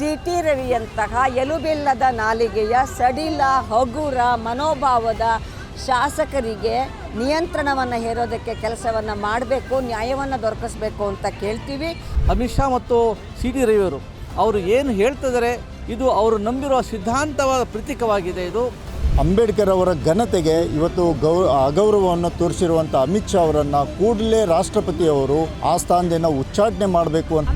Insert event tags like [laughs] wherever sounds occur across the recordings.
C T ರವಿಯಂತಹ ಎಲುಬಿಲ್ಲದ ನಾಲಿಗೆಯ ಸಡಿಲ ಹಗುರ ಮನೋಭಾವದ ಶಾಸಕರಿಗೆ ನಿಯಂತ್ರಣವನ್ನು ಹೇರೋದಕ್ಕೆ ಕೆಲಸವನ್ನು ಮಾಡಬೇಕು ನ್ಯಾಯವನ್ನು ದೊರಕಿಸ್ಬೇಕು ಅಂತ ಕೇಳ್ತೀವಿ. ಅಮಿತ್ ಶಾ ಮತ್ತು ಸಿ ಟಿ ರವಿಯವರು ಅವರು ಏನು ಹೇಳ್ತಿದ್ದಾರೆ ಇದು ಅವರು ನಂಬಿರುವ ಸಿದ್ಧಾಂತವಾದ ಪ್ರತೀಕವಾಗಿದೆ ಇದು. ಅಂಬೇಡ್ಕರ್ ಅವರ ಘನತೆಗೆ ಇವತ್ತು ಗೌ ಅಗೌರವವನ್ನು ತೋರಿಸಿರುವಂಥ ಅಮಿತ್ ಶಾ ಅವರನ್ನು ಕೂಡಲೇ ರಾಷ್ಟ್ರಪತಿಯವರು ಆ ಸ್ಥಾನದಿಂದ ಉಚ್ಚಾಟನೆ ಮಾಡಬೇಕು ಅಂತ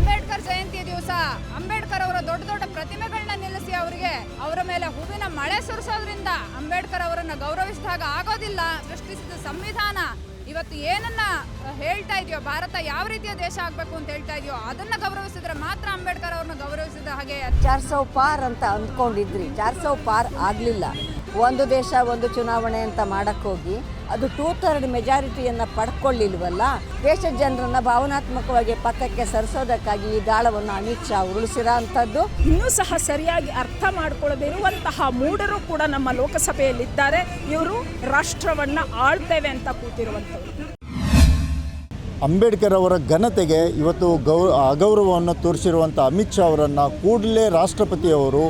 ಅವರ ಮೇಲೆ ಹೂವಿನ ಮಳೆ ಸುರಿಸೋದ್ರಿಂದ ಅಂಬೇಡ್ಕರ್ ಅವರನ್ನು ಗೌರವಿಸಿದಾಗ ಆಗೋದಿಲ್ಲ. ಸೃಷ್ಟಿಸಿದ ಸಂವಿಧಾನ. ಇವತ್ತು ಏನನ್ನ ಹೇಳ್ತಾ ಇದೆಯೋ, ಭಾರತ ಯಾವ ರೀತಿಯ ದೇಶ ಆಗಬೇಕು ಅಂತ ಹೇಳ್ತಾ ಇದೆಯೋ, ಅದನ್ನ ಗೌರವಿಸಿದ್ರೆ ಮಾತ್ರ ಅಂಬೇಡ್ಕರ್ ಅವ್ರನ್ನ ಗೌರವಿಸಿದ ಹಾಗೆ ಚಾರ್ ಸೌ ಪಾರ್ ಅಂತ ಅಂದ್ಕೊಂಡಿದ್ರಿ. ಚಾರ್ ಸೌ ಪಾರ್ ಆಗಲಿಲ್ಲ. ಒಂದು ದೇಶ, ಒಂದು ಚುನಾವಣೆ ಅಂತ ಮಾಡೋಕ್ಕೋಗಿ ಅದು ಟೂ ಥರ್ಡ್ ಮೆಜಾರಿಟಿಯನ್ನು ಪಡ್ಕೊಳ್ಳಿಲ್ವಲ್ಲ? ದೇಶ ಜನರನ್ನು ಭಾವನಾತ್ಮಕವಾಗಿ ಪಕ್ಕಕ್ಕೆ ಸರಿಸೋದಕ್ಕಾಗಿ ಈ ದಾಳವನ್ನು ಅಮಿತ್ ಶಾ ಉರುಳಿಸಿರೋ ಅಂಥದ್ದು? ಇನ್ನೂ ಸಹ ಸರಿಯಾಗಿ ಅರ್ಥ ಮಾಡಿಕೊಳ್ಳದೇ ಮೂಡರು ಮೂಢರು ಕೂಡ ನಮ್ಮ ಲೋಕಸಭೆಯಲ್ಲಿದ್ದಾರೆ. ಇವರು ರಾಷ್ಟ್ರವನ್ನು ಆಳ್ತೇವೆ ಅಂತ ಕೂತಿರುವಂಥವ್ರು. ಅಂಬೇಡ್ಕರ್ ಅವರ ಘನತೆಗೆ ಇವತ್ತು ಗೌ ಅಗೌರವವನ್ನು ತೋರಿಸಿರುವಂಥ ಅಮಿತ್ ಶಾ ಅವರನ್ನು ಕೂಡಲೇ ರಾಷ್ಟ್ರಪತಿಯವರು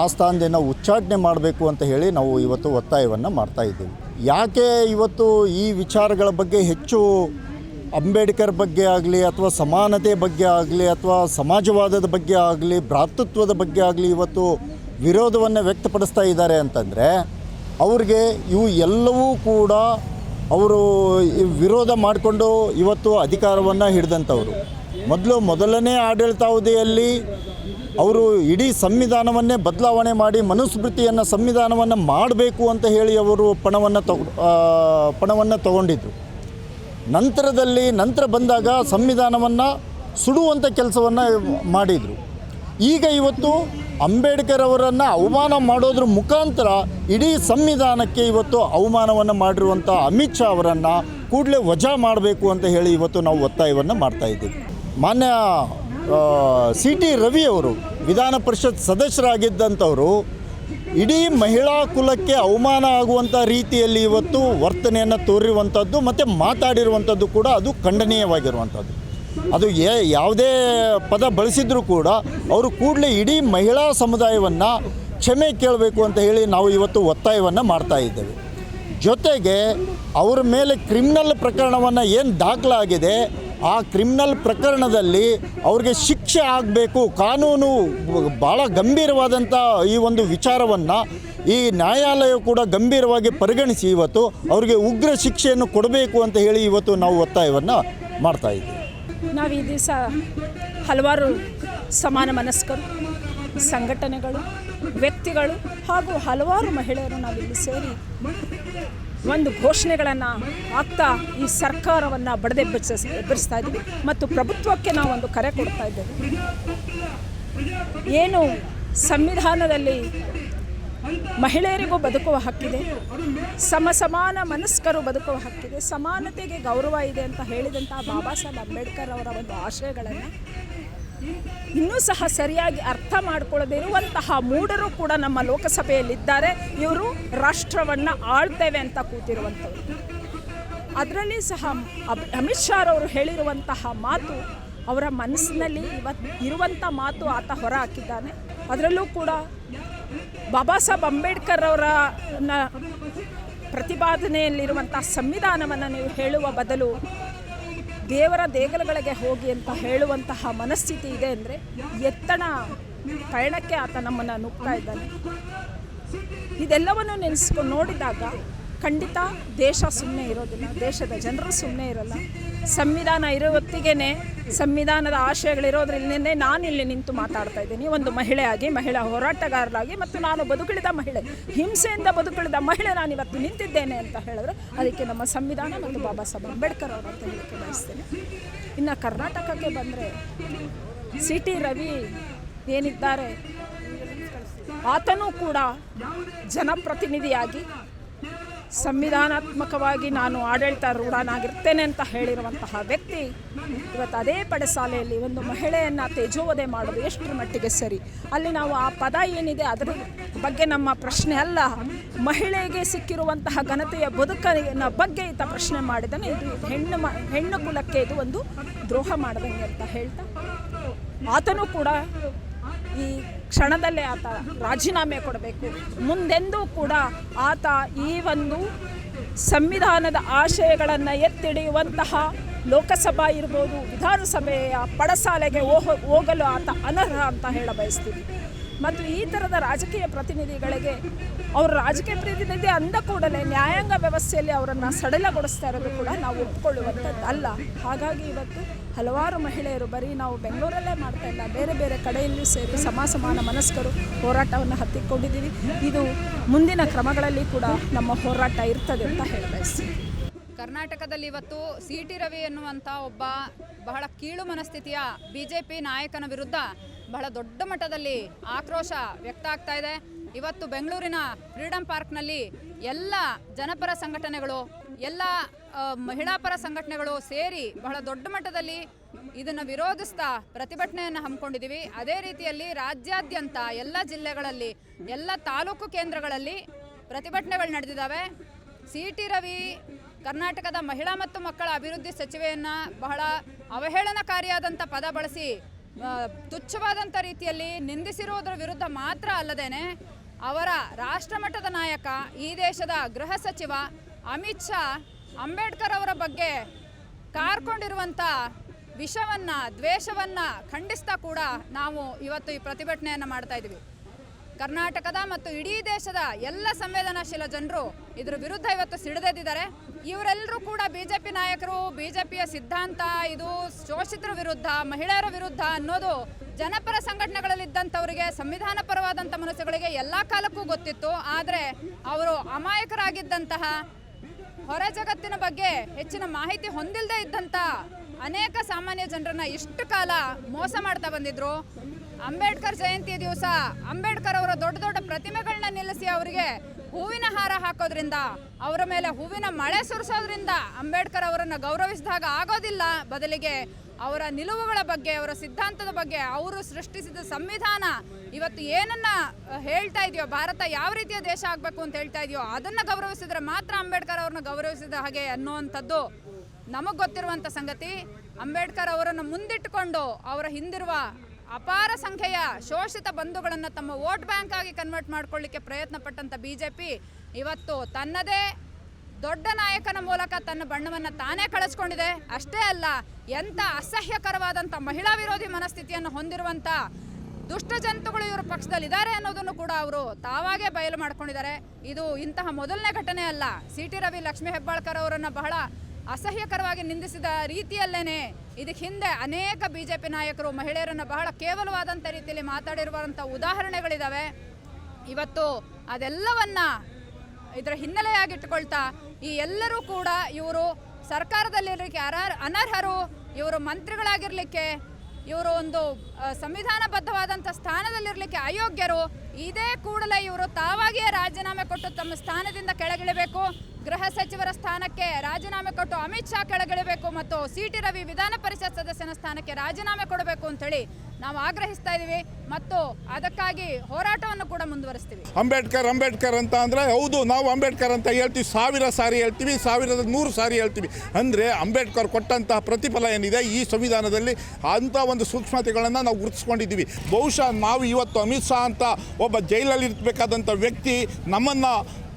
ಆ ಸ್ಥಾನದಿಂದ ಉಚ್ಚಾಟನೆ ಮಾಡಬೇಕು ಅಂತ ಹೇಳಿ ನಾವು ಇವತ್ತು ಒತ್ತಾಯವನ್ನು ಮಾಡ್ತಾ ಇದ್ದೀವಿ. ಯಾಕೆ ಇವತ್ತು ಈ ವಿಚಾರಗಳ ಬಗ್ಗೆ ಹೆಚ್ಚು ಅಂಬೇಡ್ಕರ್ ಬಗ್ಗೆ ಆಗಲಿ ಅಥವಾ ಸಮಾನತೆ ಬಗ್ಗೆ ಆಗಲಿ ಅಥವಾ ಸಮಾಜವಾದದ ಬಗ್ಗೆ ಆಗಲಿ, ಭ್ರಾತೃತ್ವದ ಬಗ್ಗೆ ಆಗಲಿ ಇವತ್ತು ವಿರೋಧವನ್ನು ವ್ಯಕ್ತಪಡಿಸ್ತಾ ಇದ್ದಾರೆ ಅಂತಂದರೆ, ಅವ್ರಿಗೆ ಇವು ಎಲ್ಲವೂ ಕೂಡ ಅವರು ವಿರೋಧ ಮಾಡಿಕೊಂಡು ಇವತ್ತು ಅಧಿಕಾರವನ್ನು ಹಿಡಿದಂಥವ್ರು. ಮೊದಲು ಮೊದಲನೇ ಆಡಳಿತಾವಧಿಯಲ್ಲಿ ಅವರು ಇಡೀ ಸಂವಿಧಾನವನ್ನೇ ಬದಲಾವಣೆ ಮಾಡಿ ಮನುಸ್ಮೃತಿಯನ್ನು ಸಂವಿಧಾನವನ್ನು ಮಾಡಬೇಕು ಅಂತ ಹೇಳಿ ಅವರು ಪಣವನ್ನು ತಗೊ ಪಣವನ್ನು ತಗೊಂಡಿದ್ದರು ನಂತರದಲ್ಲಿ ನಂತರ ಬಂದಾಗ ಸಂವಿಧಾನವನ್ನು ಸುಡುವಂಥ ಕೆಲಸವನ್ನು ಮಾಡಿದರು. ಈಗ ಇವತ್ತು ಅಂಬೇಡ್ಕರ್ ಅವರನ್ನು ಅವಮಾನ ಮಾಡೋದ್ರ ಮುಖಾಂತರ ಇಡೀ ಸಂವಿಧಾನಕ್ಕೆ ಇವತ್ತು ಅವಮಾನವನ್ನು ಮಾಡಿರುವಂಥ ಅಮಿತ್ ಶಾ ಅವರನ್ನು ಕೂಡಲೇ ವಜಾ ಮಾಡಬೇಕು ಅಂತ ಹೇಳಿ ಇವತ್ತು ನಾವು ಒತ್ತಾಯವನ್ನು ಮಾಡ್ತಾ ಇದ್ದೀವಿ. ಮಾನ್ಯ ಸಿ ಟಿ ರವಿಯವರು ವಿಧಾನ ಪರಿಷತ್ ಸದಸ್ಯರಾಗಿದ್ದಂಥವರು, ಇಡೀ ಮಹಿಳಾ ಕುಲಕ್ಕೆ ಅವಮಾನ ಆಗುವಂಥ ರೀತಿಯಲ್ಲಿ ಇವತ್ತು ವರ್ತನೆಯನ್ನು ತೋರಿರುವಂಥದ್ದು ಮತ್ತು ಮಾತಾಡಿರುವಂಥದ್ದು ಕೂಡ ಅದು ಖಂಡನೀಯವಾಗಿರುವಂಥದ್ದು. ಅದು ಏ ಯಾವುದೇ ಪದ ಬಳಸಿದರೂ ಕೂಡ ಅವರು ಕೂಡಲೇ ಇಡೀ ಮಹಿಳಾ ಸಮುದಾಯವನ್ನು ಕ್ಷಮೆ ಕೇಳಬೇಕು ಅಂತ ಹೇಳಿ ನಾವು ಇವತ್ತು ಒತ್ತಾಯವನ್ನು ಮಾಡ್ತಾ ಇದ್ದೇವೆ. ಜೊತೆಗೆ ಅವರ ಮೇಲೆ ಕ್ರಿಮಿನಲ್ ಪ್ರಕರಣವನ್ನು ಏನು ದಾಖಲಾಗಿದೆ ಆ ಕ್ರಿಮಿನಲ್ ಪ್ರಕರಣದಲ್ಲಿ ಅವ್ರಿಗೆ ಶಿಕ್ಷೆ ಆಗಬೇಕು, ಕಾನೂನು ಭಾಳ ಗಂಭೀರವಾದಂಥ ಈ ಒಂದು ವಿಚಾರವನ್ನು ಈ ನ್ಯಾಯಾಲಯ ಕೂಡ ಗಂಭೀರವಾಗಿ ಪರಿಗಣಿಸಿ ಇವತ್ತು ಅವರಿಗೆ ಉಗ್ರ ಶಿಕ್ಷೆಯನ್ನು ಕೊಡಬೇಕು ಅಂತ ಹೇಳಿ ಇವತ್ತು ನಾವು ಒತ್ತಾಯವನ್ನು ಮಾಡ್ತಾ ಇದ್ದೀವಿ. ನಾವು ಈ ದಿವಸ ಹಲವಾರು ಸಮಾನ ಮನಸ್ಕರು, ಸಂಘಟನೆಗಳು, ವ್ಯಕ್ತಿಗಳು ಹಾಗೂ ಹಲವಾರು ಮಹಿಳೆಯರು ನಾವಿಲ್ಲಿ ಸೇರಿ ಒಂದು ಘೋಷಣೆಗಳನ್ನು ಆಗ್ತಾ ಈ ಸರ್ಕಾರವನ್ನು ಬಡದೆ ಎಬ್ಬರಿಸ್ತಾ ಇದ್ದೀವಿ. ಮತ್ತು ಪ್ರಭುತ್ವಕ್ಕೆ ನಾವು ಒಂದು ಕರೆ ಕೊಡ್ತಾ ಇದ್ದೇವೆ. ಏನು ಸಂವಿಧಾನದಲ್ಲಿ ಮಹಿಳೆಯರಿಗೂ ಬದುಕುವ ಹಕ್ಕಿದೆ, ಸಮ ಸಮಾನ ಮನಸ್ಕರು ಬದುಕುವ ಹಕ್ಕಿದೆ, ಸಮಾನತೆಗೆ ಗೌರವ ಇದೆ ಅಂತ ಹೇಳಿದಂತಹ ಬಾಬಾ ಸಾಹೇಬ್ ಅಂಬೇಡ್ಕರ್ ಅವರ ಒಂದು ಆಶಯಗಳನ್ನು ಇನ್ನೂ ಸಹ ಸರಿಯಾಗಿ ಅರ್ಥ ಮಾಡಿಕೊಳ್ಳದೇ ಇರುವಂತಹ ಮೂಢರು ಕೂಡ ನಮ್ಮ ಲೋಕಸಭೆಯಲ್ಲಿದ್ದಾರೆ. ಇವರು ರಾಷ್ಟ್ರವನ್ನು ಆಳ್ತೇವೆ ಅಂತ ಕೂತಿರುವಂಥವ್ರು. ಅದರಲ್ಲಿ ಸಹ ಅಮಿತ್ ಶಾ ಅವರು ಹೇಳಿರುವಂತಹ ಮಾತು, ಅವರ ಮನಸ್ಸಿನಲ್ಲಿ ಇವತ್ತು ಇರುವಂಥ ಮಾತು ಆತ ಹೊರ ಹಾಕಿದ್ದಾನೆ ಅದರಲ್ಲೂ ಕೂಡ ಬಾಬಾ ಸಾಹೇಬ್ ಅಂಬೇಡ್ಕರ್ ಅವರ ಪ್ರತಿಪಾದನೆಯಲ್ಲಿರುವಂಥ ಸಂವಿಧಾನವನ್ನು ನೀವು ಹೇಳುವ ಬದಲು ದೇವರ ದೇಗಲಗಳಿಗೆ ಹೋಗಿ ಅಂತ ಹೇಳುವಂತಹ ಮನಸ್ಥಿತಿ ಇದೆ ಅಂದರೆ ಎತ್ತಣ ಪಯಣಕ್ಕೆ ಆತ ನಮ್ಮನ್ನು ನುಗ್ತಾ ಇದ್ದಾನೆ. ಇದೆಲ್ಲವನ್ನು ನೆನೆಸ್ಕೊಂಡು ನೋಡಿದಾಗ ಖಂಡಿತ ದೇಶ ಸುಮ್ಮನೆ ಇರೋದಿಲ್ಲ, ದೇಶದ ಜನರು ಸುಮ್ಮನೆ ಇರಲ್ಲ. ಸಂವಿಧಾನ ಇರೋ ಹೊತ್ತಿಗೆ ಸಂವಿಧಾನದ ಆಶಯಗಳಿರೋದ್ರಿಂದನೇ ನಾನು ಇಲ್ಲಿ ನಿಂತು ಮಾತಾಡ್ತಾ ಇದ್ದೀನಿ. ಒಂದು ಮಹಿಳೆಯಾಗಿ, ಮಹಿಳಾ ಹೋರಾಟಗಾರರಾಗಿ ಮತ್ತು ನಾನು ಬದುಕುಳಿದ ಮಹಿಳೆ, ಹಿಂಸೆಯಿಂದ ಬದುಕುಳಿದ ಮಹಿಳೆ ನಾನು ಇವತ್ತು ನಿಂತಿದ್ದೇನೆ ಅಂತ ಹೇಳಿದ್ರೆ ಅದಕ್ಕೆ ನಮ್ಮ ಸಂವಿಧಾನ ಮತ್ತು ಬಾಬಾ ಸಾಹೇಬ್ ಅಂಬೇಡ್ಕರ್ ಅವರು ಅಂತ ಹೇಳಕ್ಕೆ ಬಯಸ್ತೇನೆ. ಇನ್ನು ಕರ್ನಾಟಕಕ್ಕೆ ಬಂದರೆ ಸಿ ಟಿ ರವಿ ಏನಿದ್ದಾರೆ, ಆತನೂ ಕೂಡ ಜನಪ್ರತಿನಿಧಿಯಾಗಿ ಸಂವಿಧಾನಾತ್ಮಕವಾಗಿ ನಾನು ಆಡಳಿತ ರೂಢನಾಗಿರ್ತೇನೆ ಅಂತ ಹೇಳಿರುವಂತಹ ವ್ಯಕ್ತಿ, ಇವತ್ತು ಅದೇ ಪಡಸಾಲೆಯಲ್ಲಿ ಒಂದು ಮಹಿಳೆಯನ್ನು ತೇಜೋವಧೆ ಮಾಡೋದು ಎಷ್ಟರ ಮಟ್ಟಿಗೆ ಸರಿ? ಅಲ್ಲಿ ನಾವು ಆ ಪದ ಏನಿದೆ ಅದರ ಬಗ್ಗೆ ನಮ್ಮ ಪ್ರಶ್ನೆ ಅಲ್ಲ. ಮಹಿಳೆಗೆ ಸಿಕ್ಕಿರುವಂತಹ ಘನತೆಯ ಬದುಕಿನ ಬಗ್ಗೆ ಈತ ಪ್ರಶ್ನೆ ಮಾಡಿದನೆ ಇದು ಹೆಣ್ಣು ಮ, ಹೆಣ್ಣು ಕುಲಕ್ಕೆ ಇದು ಒಂದು ದ್ರೋಹ ಮಾಡದಂಗೆ ಅಂತ ಹೇಳ್ತಾ, ಆತನೂ ಕೂಡ ಈ ಕ್ಷಣದಲ್ಲೇ ಆತ ರಾಜೀನಾಮೆ ಕೊಡಬೇಕು. ಮುಂದೆಂದೂ ಕೂಡ ಆತ ಈ ಒಂದು ಸಂವಿಧಾನದ ಆಶಯಗಳನ್ನು ಎತ್ತಿಡಿಯುವಂತಹ ಲೋಕಸಭಾ ಇರ್ಬೋದು, ವಿಧಾನಸಭೆಯ ಪಡಸಾಲೆಗೆ ಹೋಗ, ಹೋಗಲು ಆತ ಅನರ್ಹ ಅಂತ ಹೇಳ ಬಯಸ್ತೀವಿ. ಮತ್ತು ಈ ಥರದ ರಾಜಕೀಯ ಪ್ರತಿನಿಧಿಗಳಿಗೆ ಅವರು ರಾಜಕೀಯ ಪ್ರತಿನಿಧಿ ಅಂದ ಕೂಡಲೇ ನ್ಯಾಯಾಂಗ ವ್ಯವಸ್ಥೆಯಲ್ಲಿ ಅವರನ್ನು ಸಡಿಲಗೊಳಿಸ್ತಾ ಇರೋದು ಕೂಡ ನಾವು ಒಪ್ಪಿಕೊಳ್ಳುವಂಥದ್ದು ಅಲ್ಲ ಹಾಗಾಗಿ ಇವತ್ತು ಹಲವಾರು ಮಹಿಳೆಯರು ಬರೀ ನಾವು ಬೆಂಗಳೂರಲ್ಲೇ ಮಾಡ್ತಾ ಇಲ್ಲ, ಬೇರೆ ಬೇರೆ ಕಡೆಯಲ್ಲೂ ಸೇರಿ ಸಮ ಸಮಾನ ಮನಸ್ಕರು ಹೋರಾಟವನ್ನು ಹತ್ತಿಕೊಂಡಿದ್ದೀವಿ ಇದು ಮುಂದಿನ ಕ್ರಮಗಳಲ್ಲಿ ಕೂಡ ನಮ್ಮ ಹೋರಾಟ ಇರ್ತದೆ ಅಂತ ಹೇಳ್ತೀವಿ ಕರ್ನಾಟಕದಲ್ಲಿ ಇವತ್ತು ಸಿ ಟಿ ರವಿ ಎನ್ನುವಂಥ ಒಬ್ಬ ಬಹಳ ಕೀಳು ಮನಸ್ಥಿತಿಯ ಬಿ ಜೆ ಪಿ ನಾಯಕನ ವಿರುದ್ಧ ಬಹಳ ದೊಡ್ಡ ಮಟ್ಟದಲ್ಲಿ ಆಕ್ರೋಶ ವ್ಯಕ್ತ ಆಗ್ತಾ ಇದೆ. ಇವತ್ತು ಬೆಂಗಳೂರಿನ ಫ್ರೀಡಂ ಪಾರ್ಕ್ನಲ್ಲಿ ಎಲ್ಲ ಜನಪರ ಸಂಘಟನೆಗಳು ಎಲ್ಲ ಮಹಿಳಾ ಪರ ಸಂಘಟನೆಗಳು ಸೇರಿ ಬಹಳ ದೊಡ್ಡ ಮಟ್ಟದಲ್ಲಿ ಇದನ್ನು ವಿರೋಧಿಸ್ತಾ ಪ್ರತಿಭಟನೆಯನ್ನು ಹಮ್ಮಿಕೊಂಡಿದ್ದೀವಿ. ಅದೇ ರೀತಿಯಲ್ಲಿ ರಾಜ್ಯಾದ್ಯಂತ ಎಲ್ಲ ಜಿಲ್ಲೆಗಳಲ್ಲಿ, ಎಲ್ಲ ತಾಲೂಕು ಕೇಂದ್ರಗಳಲ್ಲಿ ಪ್ರತಿಭಟನೆಗಳು ನಡೆದಿದ್ದಾವೆ. ಸಿ ಟಿ ರವಿ, ಕರ್ನಾಟಕದ ಮಹಿಳಾ ಮತ್ತು ಮಕ್ಕಳ ಅಭಿವೃದ್ಧಿ ಸಚಿವೆಯನ್ನ ಬಹಳ ಅವಹೇಳನಕಾರಿಯಾದಂಥ ಪದ ಬಳಸಿ ತುಚ್ಛವಾದಂಥ ರೀತಿಯಲ್ಲಿ ನಿಂದಿಸಿರುವುದರ ವಿರುದ್ಧ ಮಾತ್ರ ಅಲ್ಲದೇನೆ ಅವರ ರಾಷ್ಟ್ರಮಟ್ಟದ ನಾಯಕ, ಈ ದೇಶದ ಗೃಹ ಸಚಿವ ಅಮಿತ್ ಶಾ ಅಂಬೇಡ್ಕರ್ ಅವರ ಬಗ್ಗೆ ಕಾರ್ಕೊಂಡಿರುವಂಥ ವಿಷವನ್ನು, ದ್ವೇಷವನ್ನು ಖಂಡಿಸ್ತಾ ಕೂಡ ನಾವು ಇವತ್ತು ಈ ಪ್ರತಿಭಟನೆಯನ್ನು ಮಾಡ್ತಾ ಇದ್ದೀವಿ ಕರ್ನಾಟಕದ ಮತ್ತು ಇಡೀ ದೇಶದ ಎಲ್ಲ ಸಂವೇದನಾಶೀಲ ಜನರು ಇದರ ವಿರುದ್ಧ ಇವತ್ತು ಸಿಡಿದೆದ್ದಿದ್ದಾರೆ. ಇವರೆಲ್ಲರೂ ಕೂಡ ಬಿ ಜೆ ಪಿ ನಾಯಕರು ಬಿ ಜೆ ಪಿಯ ಸಿದ್ಧಾಂತ, ಇದು ಶೋಷಿತರ ವಿರುದ್ಧ, ಮಹಿಳೆಯರ ವಿರುದ್ಧ ಅನ್ನೋದು ಜನಪರ ಸಂಘಟನೆಗಳಲ್ಲಿದ್ದಂಥವರಿಗೆ ಸಂವಿಧಾನ ಪರವಾದಂಥ ಮನಸ್ಸುಗಳಿಗೆ ಎಲ್ಲ ಕಾಲಕ್ಕೂ ಗೊತ್ತಿತ್ತು. ಆದರೆ ಅವರು ಅಮಾಯಕರಾಗಿದ್ದಂತಹ ಹೊರ ಜಗತ್ತಿನ ಬಗ್ಗೆ ಹೆಚ್ಚಿನ ಮಾಹಿತಿ ಹೊಂದಿಲ್ಲದೆ ಇದ್ದಂಥ ಅನೇಕ ಸಾಮಾನ್ಯ ಜನರನ್ನ ಇಷ್ಟು ಕಾಲ ಮೋಸ ಮಾಡ್ತಾ ಬಂದಿದ್ರು. ಅಂಬೇಡ್ಕರ್ ಜಯಂತಿ ದಿವಸ ಅಂಬೇಡ್ಕರ್ ಅವರ ದೊಡ್ಡ ದೊಡ್ಡ ಪ್ರತಿಮೆಗಳನ್ನ ನಿಲ್ಲಿಸಿ ಅವರಿಗೆ ಹೂವಿನ ಹಾರ ಹಾಕೋದ್ರಿಂದ, ಅವರ ಮೇಲೆ ಹೂವಿನ ಮಳೆ ಸುರಿಸೋದ್ರಿಂದ ಅಂಬೇಡ್ಕರ್ ಅವರನ್ನು ಗೌರವಿಸಿದಾಗ ಆಗೋದಿಲ್ಲ. ಬದಲಿಗೆ ಅವರ ನಿಲುವುಗಳ ಬಗ್ಗೆ, ಅವರ ಸಿದ್ಧಾಂತದ ಬಗ್ಗೆ, ಅವರು ಸೃಷ್ಟಿಸಿದ ಸಂವಿಧಾನ ಇವತ್ತು ಏನನ್ನ ಹೇಳ್ತಾ ಇದೆಯೋ, ಭಾರತ ಯಾವ ರೀತಿಯ ದೇಶ ಆಗಬೇಕು ಅಂತ ಹೇಳ್ತಾ ಇದೆಯೋ, ಅದನ್ನ ಗೌರವಿಸಿದ್ರೆ ಮಾತ್ರ ಅಂಬೇಡ್ಕರ್ ಅವ್ರನ್ನ ಗೌರವಿಸಿದ ಹಾಗೆ ಅನ್ನುವಂಥದ್ದು ನಮಗೆ ಗೊತ್ತಿರುವಂಥ ಸಂಗತಿ. ಅಂಬೇಡ್ಕರ್ ಅವರನ್ನು ಮುಂದಿಟ್ಟುಕೊಂಡು ಅವರ ಹಿಂದಿರುವ ಅಪಾರ ಸಂಖ್ಯೆಯ ಶೋಷಿತ ಬಂಧುಗಳನ್ನು ತಮ್ಮ ವೋಟ್ ಬ್ಯಾಂಕ್ ಆಗಿ ಕನ್ವರ್ಟ್ ಮಾಡ್ಕೊಳ್ಳಿಕ್ಕೆ ಪ್ರಯತ್ನ ಜೆ ಬಿಜೆಪಿ ಇವತ್ತು ತನ್ನದೇ ದೊಡ್ಡ ನಾಯಕನ ಮೂಲಕ ತನ್ನ ಬಣ್ಣವನ್ನು ತಾನೇ ಕಳಿಸ್ಕೊಂಡಿದೆ. ಅಷ್ಟೇ ಅಲ್ಲ, ಎಂಥ ಅಸಹ್ಯಕರವಾದಂಥ ಮಹಿಳಾ ವಿರೋಧಿ ಮನಸ್ಥಿತಿಯನ್ನು ಹೊಂದಿರುವಂಥ ದುಷ್ಟ ಜಂತುಗಳು ಇವರ ಪಕ್ಷದಲ್ಲಿ ಇದ್ದಾರೆ ಅನ್ನೋದನ್ನು ಕೂಡ ಅವರು ತಾವಾಗೇ ಬಯಲು ಮಾಡ್ಕೊಂಡಿದ್ದಾರೆ. ಇದು ಇಂತಹ ಮೊದಲನೇ ಘಟನೆ ಅಲ್ಲ. ಸಿ ಟಿ ರವಿ, ಲಕ್ಷ್ಮೀ ಹೆಬ್ಬಾಳ್ಕರ್ ಅವರನ್ನು ಬಹಳ ಅಸಹ್ಯಕರವಾಗಿ ನಿಂದಿಸಿದ ರೀತಿಯಲ್ಲೇನೆ ಇದಕ್ಕೆ ಹಿಂದೆ ಅನೇಕ ಬಿ ಜೆ ಪಿ ನಾಯಕರು, ಮಹಿಳೆಯರನ್ನು ಬಹಳ ಕೇವಲವಾದಂಥ ರೀತಿಯಲ್ಲಿ ಮಾತಾಡಿರುವಂಥ ಉದಾಹರಣೆಗಳಿದ್ದಾವೆ ಇವತ್ತು ಅದೆಲ್ಲವನ್ನ ಇದರ ಹಿನ್ನೆಲೆಯಾಗಿಟ್ಟುಕೊಳ್ತಾ ಈ ಎಲ್ಲರೂ ಕೂಡ ಇವರು ಸರ್ಕಾರದಲ್ಲಿರಲಿಕ್ಕೆ ಅರ್ಹ ಅನರ್ಹರು, ಇವರು ಮಂತ್ರಿಗಳಾಗಿರಲಿಕ್ಕೆ, ಇವರು ಒಂದು ಸಂವಿಧಾನಬದ್ಧವಾದಂಥ ಸ್ಥಾನದಲ್ಲಿರಲಿಕ್ಕೆ ಅಯೋಗ್ಯರು, ಇದೇ ಕೂಡಲೇ ಇವರು ತಾವಾಗಿಯೇ ರಾಜೀನಾಮೆ ಕೊಟ್ಟು ತಮ್ಮ ಸ್ಥಾನದಿಂದ ಕೆಳಗಿಳಿಬೇಕು. ಗೃಹ ಸಚಿವರ ಸ್ಥಾನಕ್ಕೆ ರಾಜೀನಾಮೆ ಕೊಟ್ಟು ಅಮಿತ್ ಶಾ ಕೆಳಗಿಳಿಬೇಕು ಮತ್ತು ಸಿ ಟಿ ರವಿ ವಿಧಾನ ಪರಿಷತ್ ಸದಸ್ಯನ ಸ್ಥಾನಕ್ಕೆ ರಾಜೀನಾಮೆ ಕೊಡಬೇಕು ಅಂತೇಳಿ ನಾವು ಆಗ್ರಹಿಸ್ತಾ ಇದ್ದೀವಿ ಮತ್ತು ಅದಕ್ಕಾಗಿ ಹೋರಾಟವನ್ನು ಕೂಡ ಮುಂದುವರಿಸ್ತೀವಿ. ಅಂಬೇಡ್ಕರ್ ಅಂಬೇಡ್ಕರ್ ಅಂತ ಅಂದರೆ ಹೌದು, ನಾವು ಅಂಬೇಡ್ಕರ್ ಅಂತ ಹೇಳ್ತೀವಿ, ಸಾವಿರ ಸಾರಿ ಹೇಳ್ತೀವಿ, ಸಾವಿರದ ನೂರು ಸಾರಿ ಹೇಳ್ತೀವಿ. ಅಂದರೆ ಅಂಬೇಡ್ಕರ್ ಕೊಟ್ಟಂತಹ ಪ್ರತಿಫಲ ಏನಿದೆ ಈ ಸಂವಿಧಾನದಲ್ಲಿ ಅಂಥ ಒಂದು ಸೂಕ್ಷ್ಮತೆಗಳನ್ನು ನಾವು ಗುರುತಿಸ್ಕೊಂಡಿದ್ದೀವಿ. ಬಹುಶಃ ನಾವು ಇವತ್ತು ಅಮಿತ್ ಶಾ ಅಂತ ಒಬ್ಬ ಜೈಲಲ್ಲಿ ಇರಬೇಕಾದಂಥ ವ್ಯಕ್ತಿ ನಮ್ಮನ್ನು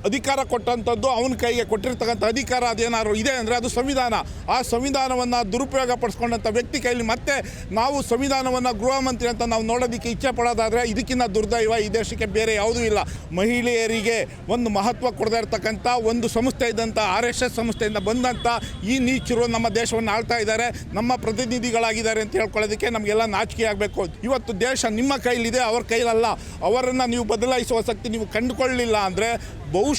ಅಧಿಕಾರ ಕೊಟ್ಟಂಥದ್ದು ಅವನ ಕೈಗೆ ಕೊಟ್ಟಿರ್ತಕ್ಕಂಥ ಅಧಿಕಾರ ಅದೇನಾದ್ರು ಇದೆ ಅಂದರೆ ಅದು ಸಂವಿಧಾನ. ಆ ಸಂವಿಧಾನವನ್ನು ದುರುಪಯೋಗ ಪಡಿಸ್ಕೊಂಡಂಥ ವ್ಯಕ್ತಿ ಕೈಲಿ ಮತ್ತೆ ನಾವು ಸಂವಿಧಾನವನ್ನು ಗೃಹ ಮಂತ್ರಿ ಅಂತ ನಾವು ನೋಡೋದಕ್ಕೆ ಇಚ್ಛೆ ಪಡೋದಾದರೆ ಇದಕ್ಕಿಂತ ದುರ್ದೈವ ಈ ದೇಶಕ್ಕೆ ಬೇರೆ ಯಾವುದೂ ಇಲ್ಲ. ಮಹಿಳೆಯರಿಗೆ ಒಂದು ಮಹತ್ವ ಕೊಡದೇ ಇರತಕ್ಕಂಥ ಒಂದು ಸಂಸ್ಥೆ ಇದ್ದಂಥ ಆರ್ ಎಸ್ ಎಸ್ ಸಂಸ್ಥೆಯಿಂದ ಬಂದಂಥ ಈ ನೀಚರು ನಮ್ಮ ದೇಶವನ್ನು ಆಳ್ತಾ ಇದ್ದಾರೆ. ನಮ್ಮ ಪ್ರತಿನಿಧಿಗಳಾಗಿದ್ದಾರೆ ಅಂತ ಹೇಳ್ಕೊಳ್ಳೋದಕ್ಕೆ ನಮಗೆಲ್ಲ ನಾಚಿಕೆ ಆಗಬೇಕು. ಇವತ್ತು ದೇಶ ನಿಮ್ಮ ಕೈಲಿದೆ, ಅವ್ರ ಕೈಲಲ್ಲ. ಅವರನ್ನು ನೀವು ಬದಲಾಯಿಸುವ ಶಕ್ತಿ ನೀವು ಕಂಡುಕೊಳ್ಳಲಿಲ್ಲ ಅಂದರೆ ಬಹುಶಃ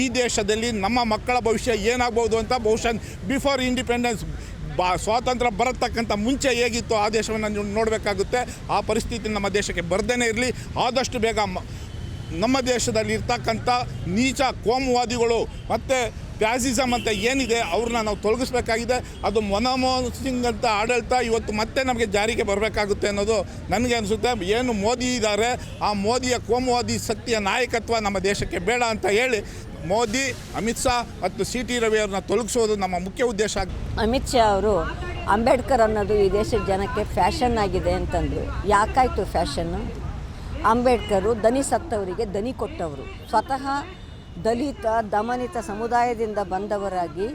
ಈ ದೇಶದಲ್ಲಿ ನಮ್ಮ ಮಕ್ಕಳ ಭವಿಷ್ಯ ಏನಾಗ್ಬೋದು ಅಂತ ಬಹುಶಃ ಬಿಫೋರ್ ಇಂಡಿಪೆಂಡೆನ್ಸ್ ಬಾ ಸ್ವಾತಂತ್ರ್ಯ ಬರತಕ್ಕಂಥ ಮುಂಚೆ ಹೇಗಿತ್ತು ಆ ದೇಶವನ್ನು ನೋಡಬೇಕಾಗುತ್ತೆ. ಆ ಪರಿಸ್ಥಿತಿ ನಮ್ಮ ದೇಶಕ್ಕೆ ಬರ್ದೇ ಇರಲಿ. ಆದಷ್ಟು ಬೇಗ ನಮ್ಮ ದೇಶದಲ್ಲಿ ಇರ್ತಕ್ಕಂಥ ನೀಚ ಕೋಮುವಾದಿಗಳು ಮತ್ತು ಪ್ಯಾಸಿಸಮ್ ಅಂತ ಏನಿದೆ, ಅವ್ರನ್ನ ನಾವು ತೊಲಗಿಸ್ಬೇಕಾಗಿದೆ. ಅದು ಮನಮೋಹನ್ ಸಿಂಗ್ ಅಂತ ಆಡಳಿತ ಇವತ್ತು ಮತ್ತೆ ನಮಗೆ ಜಾರಿಗೆ ಬರಬೇಕಾಗುತ್ತೆ ಅನ್ನೋದು ನನಗೆ ಅನಿಸುತ್ತೆ. ಏನು ಮೋದಿ ಇದ್ದಾರೆ ಆ ಮೋದಿಯ ಕೋಮುವಾದಿ ಶಕ್ತಿಯ ನಾಯಕತ್ವ ನಮ್ಮ ದೇಶಕ್ಕೆ ಬೇಡ ಅಂತ ಹೇಳಿ ಮೋದಿ, ಅಮಿತ್ ಶಾ ಮತ್ತು ಸಿ ಟಿ ರವಿ ಅವ್ರನ್ನ ತೊಲಗಿಸೋದು ನಮ್ಮ ಮುಖ್ಯ ಉದ್ದೇಶ ಅಮಿತ್ ಶಾ ಅವರು ಅಂಬೇಡ್ಕರ್ ಅನ್ನೋದು ಈ ದೇಶದ ಜನಕ್ಕೆ ಫ್ಯಾಷನ್ ಆಗಿದೆ ಅಂತಂದರು. ಯಾಕಾಯಿತು ಫ್ಯಾಷನ್ನು? ಅಂಬೇಡ್ಕರು ದನಿ ಸತ್ತವರಿಗೆ ದನಿ ಕೊಟ್ಟವರು. ಸ್ವತಃ ದಲಿತ, ದಮನಿತ ಸಮುದಾಯದಿಂದ ಬಂದವರಾಗಿ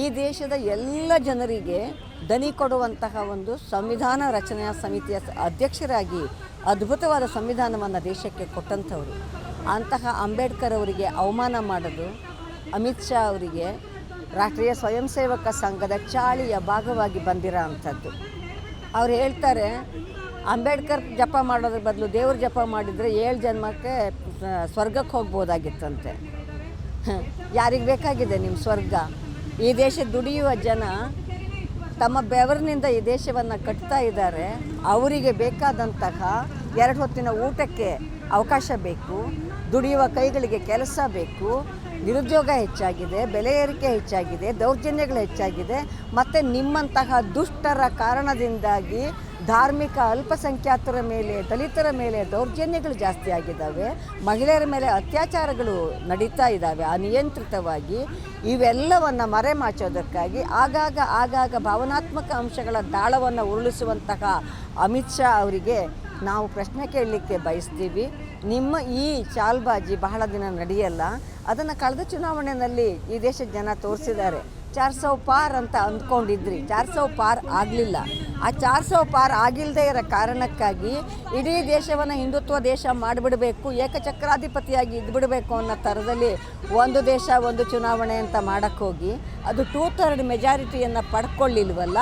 ಈ ದೇಶದ ಎಲ್ಲ ಜನರಿಗೆ ದನಿ ಕೊಡುವಂತಹ ಒಂದು ಸಂವಿಧಾನ ರಚನಾ ಸಮಿತಿಯ ಅಧ್ಯಕ್ಷರಾಗಿ ಅದ್ಭುತವಾದ ಸಂವಿಧಾನವನ್ನು ದೇಶಕ್ಕೆ ಕೊಟ್ಟಂಥವರು. ಅಂತಹ ಅಂಬೇಡ್ಕರ್ ಅವರಿಗೆ ಅವಮಾನ ಮಾಡಲು ಅಮಿತ್ ಶಾ ಅವರಿಗೆ ರಾಷ್ಟ್ರೀಯ ಸ್ವಯಂ ಸೇವಕ ಸಂಘದ ಚಾಳಿಯ ಭಾಗವಾಗಿ ಬಂದಿರೋ ಅಂಥದ್ದು. ಅವ್ರು ಹೇಳ್ತಾರೆ, ಅಂಬೇಡ್ಕರ್ ಜಪ ಮಾಡೋದ್ರ ಬದಲು ದೇವ್ರ ಜಪ ಮಾಡಿದರೆ ಏಳು ಜನ್ಮಕ್ಕೆ ಸ್ವರ್ಗಕ್ಕೆ ಹೋಗ್ಬೋದಾಗಿತ್ತಂತೆ. [laughs] ಯಾರಿಗೆ ಬೇಕಾಗಿದೆ ನಿಮ್ಮ ಸ್ವರ್ಗ? ಈ ದೇಶ ದುಡಿಯುವ ಜನ ತಮ್ಮ ಬೆವರಿನಿಂದ ಈ ದೇಶವನ್ನು ಕಟ್ತಾ ಇದ್ದಾರೆ. ಅವರಿಗೆ ಬೇಕಾದಂತಹ ಎರಡು ಹೊತ್ತಿನ ಊಟಕ್ಕೆ ಅವಕಾಶ ಬೇಕು, ದುಡಿಯುವ ಕೈಗಳಿಗೆ ಕೆಲಸ ಬೇಕು, ನಿರುದ್ಯೋಗ ಹೆಚ್ಚಾಗಿದೆ, ಬೆಲೆ ಏರಿಕೆ ಹೆಚ್ಚಾಗಿದೆ, ದೌರ್ಜನ್ಯಗಳು ಹೆಚ್ಚಾಗಿದೆ. ಮತ್ತು ನಿಮ್ಮಂತಹ ದುಷ್ಟರ ಕಾರಣದಿಂದಾಗಿ ಧಾರ್ಮಿಕ ಅಲ್ಪಸಂಖ್ಯಾತರ ಮೇಲೆ, ದಲಿತರ ಮೇಲೆ ದೌರ್ಜನ್ಯಗಳು ಜಾಸ್ತಿ ಆಗಿದ್ದಾವೆ. ಮಹಿಳೆಯರ ಮೇಲೆ ಅತ್ಯಾಚಾರಗಳು ನಡೀತಾ ಇದ್ದಾವೆ ಅನಿಯಂತ್ರಿತವಾಗಿ. ಇವೆಲ್ಲವನ್ನು ಮರೆಮಾಚೋದಕ್ಕಾಗಿ ಆಗಾಗ ಆಗಾಗ ಭಾವನಾತ್ಮಕ ಅಂಶಗಳ ದಾಳವನ್ನು ಉರುಳಿಸುವಂತಹ ಅಮಿತ್ ಶಾ ಅವರಿಗೆ ನಾವು ಪ್ರಶ್ನೆ ಕೇಳಲಿಕ್ಕೆ ಬಯಸ್ತೀವಿ. ನಿಮ್ಮ ಈ ಚಾಲ್ಬಾಜಿ ಬಹಳ ದಿನ ನಡೆಯಲ್ಲ. ಅದನ್ನು ಕಳೆದ ಚುನಾವಣೆಯಲ್ಲಿ ಈ ದೇಶದ ಜನ ತೋರಿಸಿದ್ದಾರೆ. ಚಾರ್ ಸೌ ಪಾರ್ ಅಂತ ಅಂದ್ಕೊಂಡಿದ್ರಿ. ಚಾರ್ ಸೌ ಪಾರ್ ಆಗಲಿಲ್ಲ. ಆ ಚಾರ್ ಸೌ ಪಾರ್ ಆಗಿಲ್ಲದೆ ಇರೋ ಕಾರಣಕ್ಕಾಗಿ ಇಡೀ ದೇಶವನ್ನು ಹಿಂದುತ್ವ ದೇಶ ಮಾಡಿಬಿಡಬೇಕು, ಏಕಚಕ್ರಾಧಿಪತಿಯಾಗಿ ಇದ್ಬಿಡಬೇಕು ಅನ್ನೋ ಥರದಲ್ಲಿ ಒಂದು ದೇಶ, ಒಂದು ಚುನಾವಣೆ ಅಂತ ಮಾಡೋಕ್ಕೋಗಿ ಅದು ಟೂ ಥರ್ಡ್ ಮೆಜಾರಿಟಿಯನ್ನು ಪಡ್ಕೊಳ್ಳಿಲ್ವಲ್ಲ?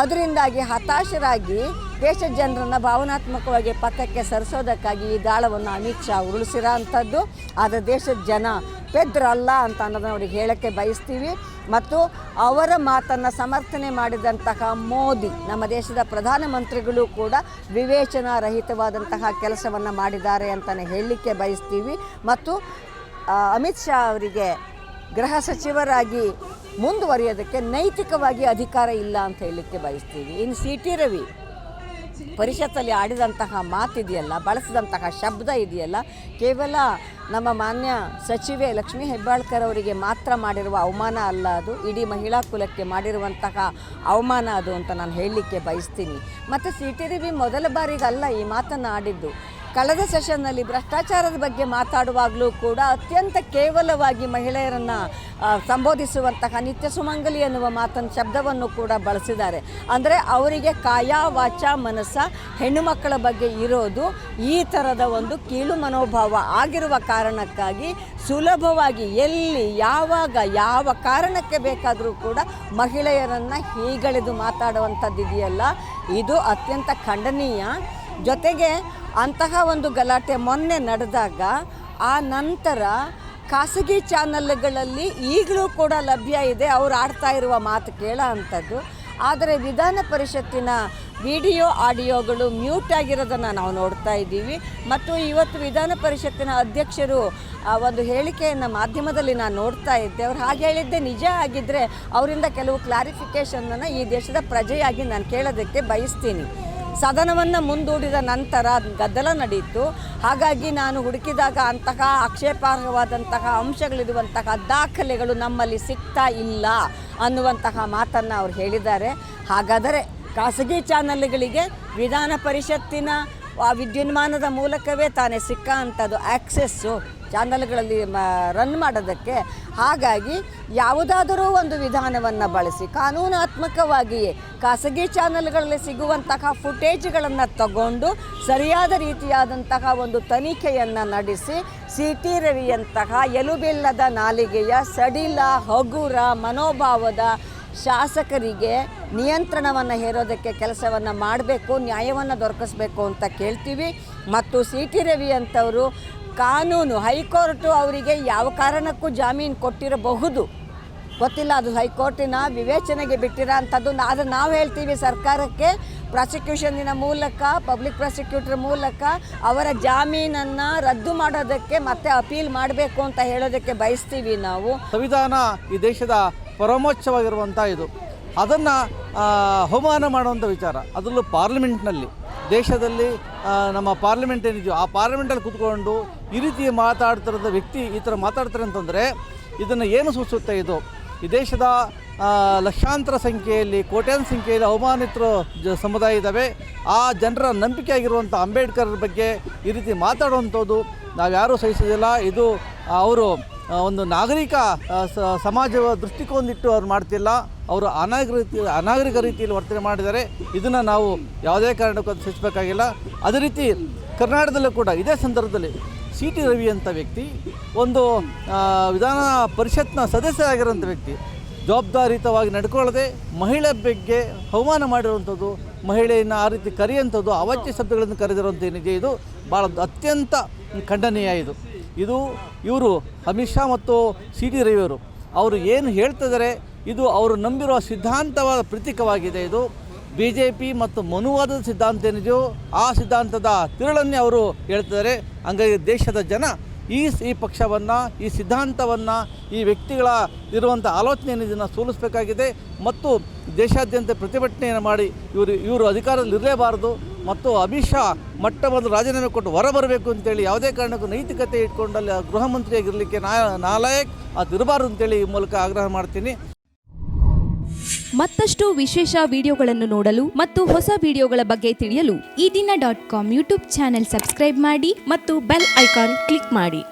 ಅದರಿಂದಾಗಿ ಹತಾಶರಾಗಿ ದೇಶ ಜನರನ್ನು ಭಾವನಾತ್ಮಕವಾಗಿ ಪಕ್ಕಕ್ಕೆ ಸರಿಸೋದಕ್ಕಾಗಿ ಈ ದಾಳವನ್ನು ಅಮಿತ್ ಶಾ ಉರುಳಿಸಿರೋ ಅಂಥದ್ದು. ಆದರೆ ದೇಶದ ಜನ ಪೆದ್ರಲ್ಲ ಅಂತ ಅನ್ನೋದನ್ನ ಅವ್ರಿಗೆ ಹೇಳೋಕ್ಕೆ ಬಯಸ್ತೀವಿ. ಮತ್ತು ಅವರ ಮಾತನ್ನು ಸಮರ್ಥನೆ ಮಾಡಿದಂತಹ ಮೋದಿ, ನಮ್ಮ ದೇಶದ ಪ್ರಧಾನಮಂತ್ರಿಗಳು ಕೂಡ ವಿವೇಚನಾರಹಿತವಾದಂತಹ ಕೆಲಸವನ್ನು ಮಾಡಿದ್ದಾರೆ ಅಂತಲೇ ಹೇಳಲಿಕ್ಕೆ ಬಯಸ್ತೀವಿ. ಮತ್ತು ಅಮಿತ್ ಶಾ ಅವರಿಗೆ ಗೃಹ ಸಚಿವರಾಗಿ ಮುಂದುವರಿಯೋದಕ್ಕೆ ನೈತಿಕವಾಗಿ ಅಧಿಕಾರ ಇಲ್ಲ ಅಂತ ಹೇಳಲಿಕ್ಕೆ ಬಯಸ್ತೀವಿ. ಇನ್ನು ಸಿ ಟಿ ರವಿ ಪರಿಷತ್ತಲ್ಲಿ ಆಡಿದಂತಹ ಮಾತಿದೆಯಲ್ಲ, ಬಳಸಿದಂತಹ ಶಬ್ದ ಇದೆಯಲ್ಲ, ಕೇವಲ ನಮ್ಮ ಮಾನ್ಯ ಸಚಿವೆ ಲಕ್ಷ್ಮೀ ಹೆಬ್ಬಾಳ್ಕರ್ ಅವರಿಗೆ ಮಾತ್ರ ಮಾಡಿರುವ ಅವಮಾನ ಅಲ್ಲ ಅದು, ಇಡೀ ಮಹಿಳಾ ಕುಲಕ್ಕೆ ಮಾಡಿರುವಂತಹ ಅವಮಾನ ಅದು ಅಂತ ನಾನು ಹೇಳಲಿಕ್ಕೆ ಬಯಸ್ತೀನಿ. ಮತ್ತು ಸಿ ಟಿ ರವಿ ಮೊದಲ ಬಾರಿಗಲ್ಲ ಈ ಮಾತನ್ನು ಆಡಿದ್ದು. ಕಳೆದ ಸೆಷನ್ನಲ್ಲಿ ಭ್ರಷ್ಟಾಚಾರದ ಬಗ್ಗೆ ಮಾತಾಡುವಾಗಲೂ ಕೂಡ ಅತ್ಯಂತ ಕೇವಲವಾಗಿ ಮಹಿಳೆಯರನ್ನು ಸಂಬೋಧಿಸುವಂತಹ ನಿತ್ಯ ಸುಮಂಗಲಿ ಎನ್ನುವ ಮಾತನ್ನು ಶಬ್ದವನ್ನು ಕೂಡ ಬಳಸಿದ್ದಾರೆ. ಅಂದರೆ ಅವರಿಗೆ ಕಾಯ ವಾಚ ಮನಸ್ಸ ಹೆಣ್ಣು ಮಕ್ಕಳ ಬಗ್ಗೆ ಇರೋದು ಈ ಥರದ ಒಂದು ಕೀಳು ಮನೋಭಾವ ಆಗಿರುವ ಕಾರಣಕ್ಕಾಗಿ ಸುಲಭವಾಗಿ ಎಲ್ಲಿ, ಯಾವಾಗ, ಯಾವ ಕಾರಣಕ್ಕೆ ಬೇಕಾದರೂ ಕೂಡ ಮಹಿಳೆಯರನ್ನು ಹೀಗಳೆದು ಮಾತಾಡುವಂಥದ್ದಿದೆಯಲ್ಲ, ಇದು ಅತ್ಯಂತ ಖಂಡನೀಯ. ಜೊತೆಗೆ ಅಂತಹ ಒಂದು ಗಲಾಟೆ ಮೊನ್ನೆ ನಡೆದಾಗ ಆ ನಂತರ ಖಾಸಗಿ ಚಾನಲ್ಗಳಲ್ಲಿ ಈಗಲೂ ಕೂಡ ಲಭ್ಯ ಇದೆ, ಅವ್ರು ಆಡ್ತಾ ಇರುವ ಮಾತು ಕೇಳೋ ಅಂಥದ್ದು ಆದರೆ ವಿಧಾನ ಪರಿಷತ್ತಿನ ವಿಡಿಯೋ, ಆಡಿಯೋಗಳು ಮ್ಯೂಟ್ ಆಗಿರೋದನ್ನು ನಾವು ನೋಡ್ತಾ ಇದ್ದೀವಿ. ಮತ್ತು ಇವತ್ತು ವಿಧಾನ ಪರಿಷತ್ತಿನ ಅಧ್ಯಕ್ಷರು ಒಂದು ಹೇಳಿಕೆಯನ್ನು ಮಾಧ್ಯಮದಲ್ಲಿ ನಾನು ನೋಡ್ತಾ ಇದ್ದೆ. ಅವ್ರು ಹಾಗೆ ಹೇಳಿದ್ದೆ, ನಿಜ ಆಗಿದ್ದರೆ ಅವರಿಂದ ಕೆಲವು ಕ್ಲಾರಿಫಿಕೇಷನನ್ನು ಈ ದೇಶದ ಪ್ರಜೆಯಾಗಿ ನಾನು ಕೇಳೋದಕ್ಕೆ ಬಯಸ್ತೀನಿ. ಸದನವನ್ನು ಮುಂದೂಡಿದ ನಂತರ ಗದ್ದಲ ನಡೆಯಿತು ಹಾಗಾಗಿ ನಾನು ಹುಡುಕಿದಾಗ ಅಂತಹ ಆಕ್ಷೇಪಾರ್ಹವಾದಂತಹ ಅಂಶಗಳಿರುವಂತಹ ದಾಖಲೆಗಳು ನಮ್ಮಲ್ಲಿ ಸಿಗ್ತಾ ಇಲ್ಲ ಅನ್ನುವಂತಹ ಮಾತನ್ನು ಅವರು ಹೇಳಿದ್ದಾರೆ. ಹಾಗಾದರೆ ಖಾಸಗಿ ಚಾನಲ್ಗಳಿಗೆ ವಿಧಾನ ಪರಿಷತ್ತಿನ ವಿದ್ಯುನ್ಮಾನದ ಮೂಲಕವೇ ತಾನೇ ಸಿಕ್ಕ ಅಂಥದ್ದು ಆ್ಯಕ್ಸೆಸ್ಸು ಚಾನಲ್ಗಳಲ್ಲಿ ರನ್ ಮಾಡೋದಕ್ಕೆ. ಹಾಗಾಗಿ ಯಾವುದಾದರೂ ಒಂದು ವಿಧಾನವನ್ನು ಬಳಸಿ ಕಾನೂನಾತ್ಮಕವಾಗಿಯೇ ಖಾಸಗಿ ಚಾನಲ್ಗಳಲ್ಲಿ ಸಿಗುವಂತಹ ಫುಟೇಜ್ಗಳನ್ನು ತಗೊಂಡು, ಸರಿಯಾದ ರೀತಿಯಾದಂತಹ ಒಂದು ತನಿಖೆಯನ್ನು ನಡೆಸಿ ಸಿ ಟಿ ರವಿಯಂತಹ ಎಲುಬಿಲ್ಲದ ನಾಲಿಗೆಯ ಸಡಿಲ, ಹಗುರ, ಮನೋಭಾವದ ಶಾಸಕರಿಗೆ ನಿಯಂತ್ರಣವನ್ನು ಹೇರೋದಕ್ಕೆ ಕೆಲಸವನ್ನು ಮಾಡಬೇಕು, ನ್ಯಾಯವನ್ನು ದೊರಕಿಸ್ಬೇಕು ಅಂತ ಕೇಳ್ತೀವಿ. ಮತ್ತು ಸಿ ಟಿ ರವಿ ಅಂತವರು ಕಾನೂನು ಹೈಕೋರ್ಟು ಅವರಿಗೆ ಯಾವ ಕಾರಣಕ್ಕೂ ಜಾಮೀನು ಕೊಟ್ಟಿರಬಹುದು. ಗೊತ್ತಿಲ್ಲ, ಅದು ಹೈಕೋರ್ಟಿನ ವಿವೇಚನೆಗೆ ಬಿಟ್ಟಿರೋ ಅಂಥದ್ದು ಆದರೆ ನಾವು ಹೇಳ್ತೀವಿ ಸರ್ಕಾರಕ್ಕೆ. ಪ್ರಾಸಿಕ್ಯೂಷನ್ನಿನ ಮೂಲಕ, ಪಬ್ಲಿಕ್ ಪ್ರಾಸಿಕ್ಯೂಟರ್ ಮೂಲಕ ಅವರ ಜಾಮೀನನ್ನು ರದ್ದು ಮಾಡೋದಕ್ಕೆ ಮತ್ತೆ ಅಪೀಲ್ ಮಾಡಬೇಕು ಅಂತ ಹೇಳೋದಕ್ಕೆ ಬಯಸ್ತೀವಿ ನಾವು. ಸಂವಿಧಾನ ಈ ದೇಶದ ಪರಮೋಚ್ಚವಾಗಿರುವಂಥ ಇದು. ಅದನ್ನು ಅವಮಾನ ಮಾಡುವಂಥ ವಿಚಾರ. ಅದರಲ್ಲೂ ಪಾರ್ಲಿಮೆಂಟ್ನಲ್ಲಿ, ದೇಶದಲ್ಲಿ ನಮ್ಮ ಪಾರ್ಲಿಮೆಂಟ್ ಏನಿದೆಯೋ, ಆ ಪಾರ್ಲಿಮೆಂಟಲ್ಲಿ ಕೂತ್ಕೊಂಡು ಈ ರೀತಿ ಮಾತಾಡ್ತಿರೋದ ವ್ಯಕ್ತಿ ಈ ಥರ ಮಾತಾಡ್ತಾರೆ ಅಂತಂದರೆ ಇದನ್ನು ಏನು ಸೂಚಿಸುತ್ತೆ ಇದು? ಈ ದೇಶದ ಲಕ್ಷಾಂತರ ಸಂಖ್ಯೆಯಲ್ಲಿ ಕೋಟ್ಯಾನ್ ಸಂಖ್ಯೆಯಲ್ಲಿ ಅವಮಾನಿತರು ಜ, ಸಮುದಾಯ ಇದ್ದಾವೆ ಆ ಜನರ ನಂಬಿಕೆ ಆಗಿರುವಂಥ ಅಂಬೇಡ್ಕರ್ ಬಗ್ಗೆ ಈ ರೀತಿ ಮಾತಾಡುವಂಥದ್ದು ನಾವ್ಯಾರೂ ಸಹಿಸೋದಿಲ್ಲ ಇದು ಅವರು ಒಂದು ನಾಗರಿಕ ಸಮಾಜ ದೃಷ್ಟಿಕೋನದಿಟ್ಟು ಅವ್ರು ಮಾಡ್ತಿಲ್ಲ. ಅವರು ಅನಾಗರಿಕ ಅನಾಗರಿಕ ರೀತಿಯಲ್ಲಿ ವರ್ತನೆ ಮಾಡಿದ್ದಾರೆ. ಇದನ್ನು ನಾವು ಯಾವುದೇ ಕಾರಣಕ್ಕೂ ಅದು ಸಹಿಸಬೇಕಾಗಿಲ್ಲ. ಅದೇ ರೀತಿ ಕರ್ನಾಟಕದಲ್ಲೂ ಕೂಡ ಇದೇ ಸಂದರ್ಭದಲ್ಲಿ ಸಿ ಟಿ ರವಿ ಅಂತ ವ್ಯಕ್ತಿ, ಒಂದು ವಿಧಾನ ಪರಿಷತ್ನ ಸದಸ್ಯರಾಗಿರೋಂಥ ವ್ಯಕ್ತಿ, ಜವಾಬ್ದಾರಿಯುತವಾಗಿ ನಡ್ಕೊಳ್ಳದೆ ಮಹಿಳೆ ಬಗ್ಗೆ ಅವಮಾನ ಮಾಡಿರುವಂಥದ್ದು, ಮಹಿಳೆಯನ್ನು ಆ ರೀತಿ ಕರೆಯುವಂಥದ್ದು, ಅವಚ್ಯ ಶಬ್ದಗಳನ್ನು ಕರೆದಿರುವಂಥ ಏನಿದೆ ಇದು? ಭಾಳ ಅತ್ಯಂತ ಖಂಡನೀಯ ಇದು. ಇದು ಇವರು ಅಮಿತ್ ಶಾ ಮತ್ತು ಸಿ ಟಿ ರವಿಯವರು. ಅವರು ಏನು ಹೇಳ್ತಿದ್ದಾರೆ, ಇದು ಅವರು ನಂಬಿರುವ ಸಿದ್ಧಾಂತವಾದ ಪ್ರತೀಕವಾಗಿದೆ ಇದು. ಬಿ ಜೆ ಪಿ ಮತ್ತು ಮನುವಾದದ ಸಿದ್ಧಾಂತ ಏನಿದೆಯೋ ಆ ಸಿದ್ಧಾಂತದ ತಿರುಳನ್ನೇ ಅವರು ಹೇಳ್ತಿದ್ದಾರೆ. ಹಂಗಾಗಿ ದೇಶದ ಜನ ಈ ಈ ಪಕ್ಷವನ್ನು, ಈ ಸಿದ್ಧಾಂತವನ್ನು, ಈ ವ್ಯಕ್ತಿಗಳ ಇರುವಂಥ ಆಲೋಚನೆ ಇದನ್ನು ಸೋಲಿಸಬೇಕಾಗಿದೆ. ಮತ್ತು ದೇಶಾದ್ಯಂತ ಪ್ರತಿಭಟನೆಯನ್ನು ಮಾಡಿ ಇವರು ಇವರು ಅಧಿಕಾರದಲ್ಲಿ ಇರಲೇಬಾರದು ಮತ್ತು ಅಮಿತ್ ಶಾ ಮೊಟ್ಟ ಮೊದಲು ರಾಜೀನಾಮೆ ಕೊಟ್ಟು ಹೊರ ಬರಬೇಕು ಅಂತೇಳಿ ಯಾವುದೇ ಕಾರಣಕ್ಕೂ ನೈತಿಕತೆ ಇಟ್ಕೊಂಡಲ್ಲಿ ಗೃಹ ಮಂತ್ರಿಯಾಗಿರಲಿಕ್ಕೆ ನಾ ನಾಲಾಯಕ್ ಅದು ಇರಬಾರ್ದು ಅಂತೇಳಿ ಈ ಮೂಲಕ ಆಗ್ರಹ ಮಾಡ್ತೀನಿ. ಮತ್ತಷ್ಟು ವಿಶೇಷ ವಿಡಿಯೋಗಳನ್ನು ನೋಡಲು ಮತ್ತು ಹೊಸ ವಿಡಿಯೋಗಳ ಬಗ್ಗೆ ತಿಳಿಯಲು Ee Dina dot com YouTube channel subscribe ಮಾಡಿ ಮತ್ತು ಬೆಲ್ ಐಕಾನ್ ಕ್ಲಿಕ್ ಮಾಡಿ.